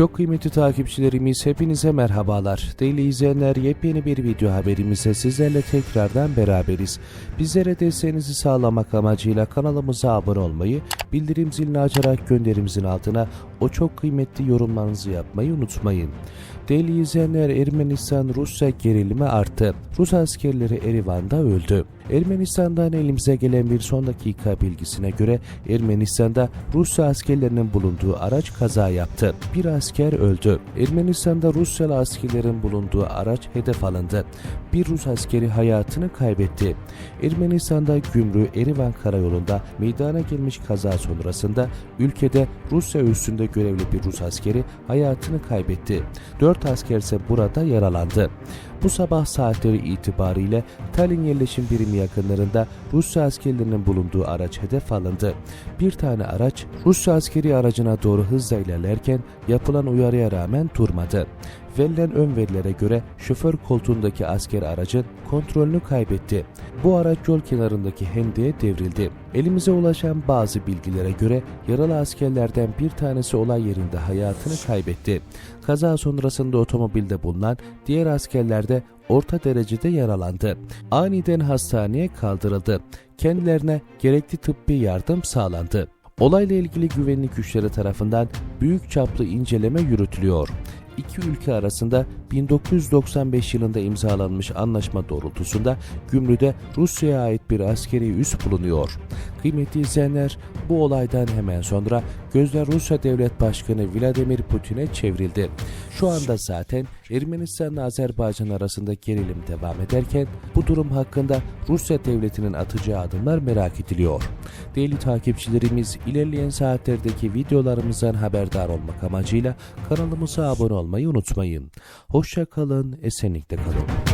Çok kıymetli takipçilerimiz hepinize merhabalar. Değerli izleyenler yepyeni bir video haberimizle sizlerle tekrardan beraberiz. Bizlere desteğinizi sağlamak amacıyla kanalımıza abone olmayı, bildirim zilini açarak gönderimizin altına o çok kıymetli yorumlarınızı yapmayı unutmayın. Değerli izleyenler Ermenistan-Rusya gerilimi arttı. Rus askerleri Erivan'da öldü. Ermenistan'dan elimize gelen bir son dakika bilgisine göre Ermenistan'da Rusya askerlerinin bulunduğu araç kaza yaptı. Bir asker öldü. Ermenistan'da Rusyalı askerlerin bulunduğu araç hedef alındı. Bir Rus askeri hayatını kaybetti. Ermenistan'da Gümrü Erivan karayolunda meydana gelmiş kaza sonrasında ülkede Rusya üstünde görevli bir Rus askeri hayatını kaybetti. Dört asker ise burada yaralandı. Bu sabah saatleri itibariyle Tallinn yerleşim birimi yakınlarında Rusya askerlerinin bulunduğu araç hedef alındı. Bir tane araç Rusya askeri aracına doğru hızla ilerlerken yapılan uyarıya rağmen durmadı. Verilen ön verilere göre şoför koltuğundaki asker aracın kontrolünü kaybetti. Bu araç yol kenarındaki hendeye devrildi. Elimize ulaşan bazı bilgilere göre yaralı askerlerden bir tanesi olay yerinde hayatını kaybetti. Kaza sonrasında otomobilde bulunan diğer askerler de orta derecede yaralandı. Aniden hastaneye kaldırıldı. Kendilerine gerekli tıbbi yardım sağlandı. Olayla ilgili güvenlik güçleri tarafından büyük çaplı inceleme yürütülüyor. İki ülke arasında 1995 yılında imzalanmış anlaşma doğrultusunda Gümrü'de Rusya'ya ait bir askeri üs bulunuyor. Kıymetli izleyenler bu olaydan hemen sonra gözler Rusya Devlet Başkanı Vladimir Putin'e çevrildi. Şu anda zaten Ermenistan'la Azerbaycan arasında gerilim devam ederken bu durum hakkında Rusya Devleti'nin atacağı adımlar merak ediliyor. Değerli takipçilerimiz ilerleyen saatlerdeki videolarımızdan haberdar olmak amacıyla kanalımıza abone olmayı unutmayın. Hoşça kalın, esenlikle kalın.